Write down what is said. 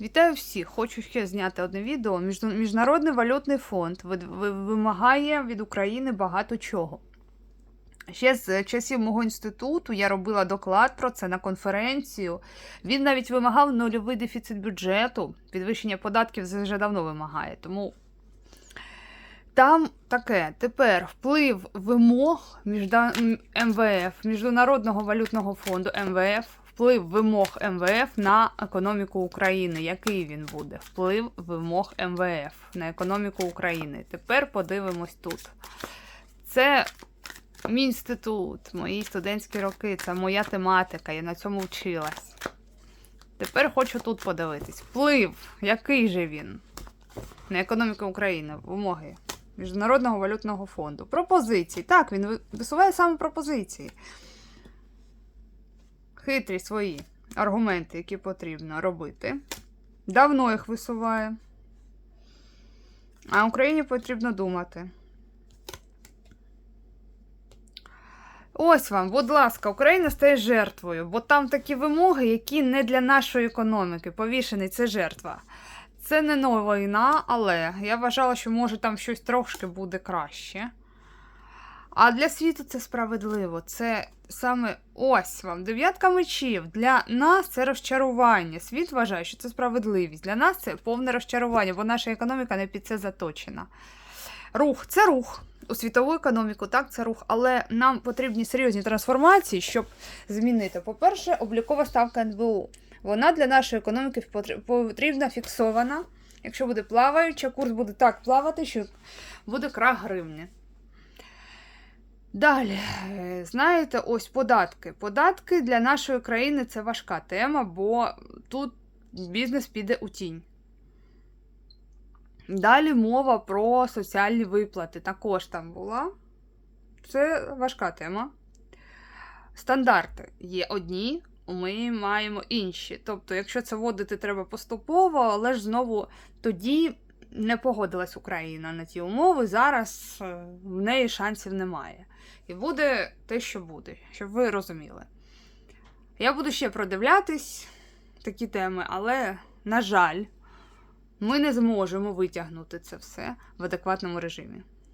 Вітаю всіх! Хочу ще зняти одне відео. Міжнародний валютний фонд ви- ви- вимагає від України багато чого. Ще з часів мого інституту я робила доклад про це на конференцію. Він навіть вимагав нульовий дефіцит бюджету. Підвищення податків вже давно вимагає. Тому там таке тепер вплив вимог міжда... МВФ, Міжнародного валютного фонду МВФ, вплив вимог МВФ на економіку України. Який він буде? Вплив вимог МВФ на економіку України. Тепер подивимось тут. Це мій інститут, мої студентські роки, це моя тематика, я на цьому вчилась. Тепер хочу тут подивитись. Вплив, який же він на економіку України, вимоги Міжнародного валютного фонду. Пропозиції. Так, він висуває саме пропозиції. Хитрі свої аргументи, які потрібно робити. Давно їх висуває. А Україні потрібно думати. Ось вам, будь ласка, Україна стає жертвою, бо там такі вимоги, які не для нашої економіки. Повішений це жертва. Це не нова війна, але я вважала, що може там щось трошки буде краще. А для світу це справедливо. Це саме ось вам дев'ятка мечів. Для нас це розчарування. Світ вважає, що це справедливість. Для нас це повне розчарування, бо наша економіка не під це заточена. Рух це рух. У світову економіку, так, це рух, але нам потрібні серйозні трансформації, щоб змінити. По-перше, облікова ставка НБУ. Вона для нашої економіки потр- потрібна фіксована. Якщо буде плаваюча, курс буде так плавати, що буде крах гривні. Далі, знаєте, ось податки. Податки для нашої країни це важка тема, бо тут бізнес піде у тінь. Далі мова про соціальні виплати. Також там була. Це важка тема. Стандарти є одні, ми маємо інші. Тобто, якщо це вводити треба поступово, але ж знову тоді не погодилась Україна на ті умови. Зараз е, в неї шансів немає. І буде те, що буде, щоб ви розуміли. Я буду ще продивлятись такі теми, але, на жаль, ми не зможемо витягнути це все в адекватному режимі.